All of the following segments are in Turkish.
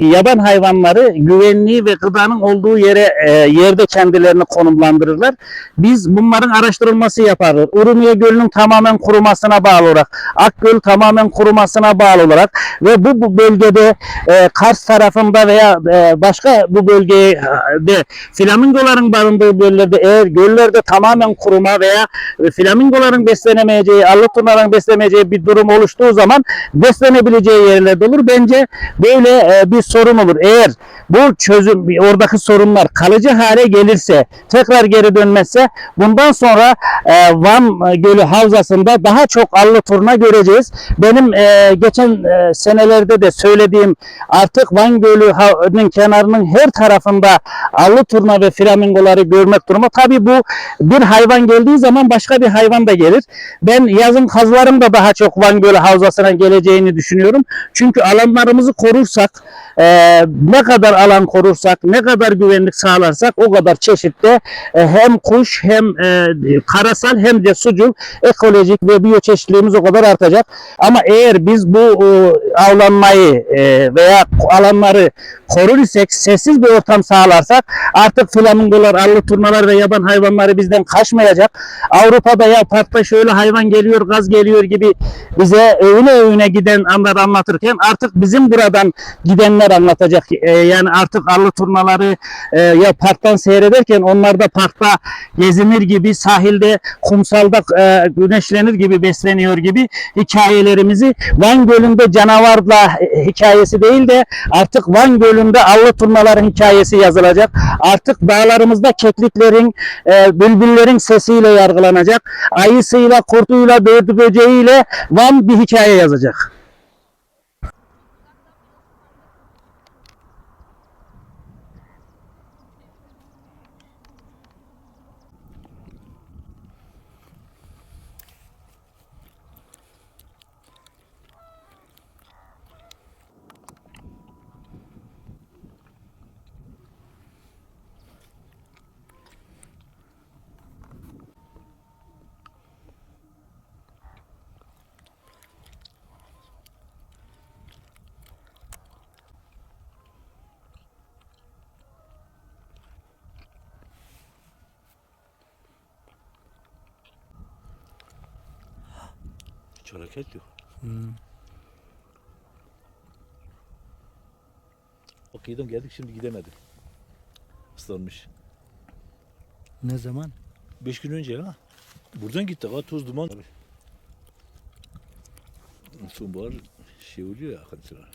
yaban hayvanları güvenliği ve gıdanın olduğu yere e, yerde kendilerini konumlandırırlar. Biz bunların araştırılması yaparız. Urmiye Gölü'nün tamamen kurumasına bağlı olarak, Akgöl tamamen kurumasına bağlı olarak ve bu, bu bölgede e, Kars tarafında veya e, başka bu bölgede flamingoların barındığı bölgelerde eğer göllerde tamamen kuruma veya e, flamingoların beslenemeyeceği, allıturnaların beslemeyeceği bir durum oluştuğu zaman beslenebileceği yerlerde olur. Bence böyle e, bir sorun olur. Eğer bu çözüm oradaki sorunlar kalıcı hale gelirse tekrar geri dönmezse bundan sonra e, Van Gölü Havzası'nda daha çok allı turna göreceğiz. Benim e, geçen e, senelerde de söylediğim artık Van Gölü'nün kenarının her tarafında allı turna ve flamingoları görmek durumu. Tabii bu bir hayvan geldiği zaman başka bir hayvan da gelir. Ben yazın kazların da daha çok Van Gölü Havzası'na geleceğini düşünüyorum. Çünkü alanlarımızı korursak, e, ne kadar alan korursak, ne kadar güvenlik sağlarsak o kadar çeşitli e, hem kuş hem e, karasal hem de sucul ekolojik ve biyoçeşitliliğimiz o kadar artacak. Ama eğer biz bu e, avlanmayı e, veya alanları korur isek, sessiz bir ortam sağlarsak artık flamingolar, allı turnalar ve yaban hayvanları bizden kaçmayacak. Avrupa'da ya parkta şöyle hayvan geliyor, gaz geliyor gibi bize övüne övüne giden anlar anlatırken artık bizim buradan gidenler anlatacak. E, yani artık allı turnaları e, ya parktan seyrederken onlar da parkta gezinir gibi, sahilde, kumsalda e, güneşlenir gibi besleniyor gibi hikayelerimizi Van Gölü'nde canavarla e, hikayesi değil de artık Van Gölü'nde allı turnaların hikayesi yazılacak. Artık dağlarımızda kekliklerin, e, bülbüllerin sesiyle yargılanacak. Ayısıyla, kurtuyla, böğürtü böceğiyle Van bir hikaye yazacak. Hareket yok. Bak yedim geldik şimdi gidemedim. Islanmış. Ne zaman? Beş gün önce ha. Buradan gittik ha toz duman. Sonbahar şey oluyor ya akıntılar.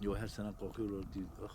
Yo her sene kalkıyorlar diyor. Bak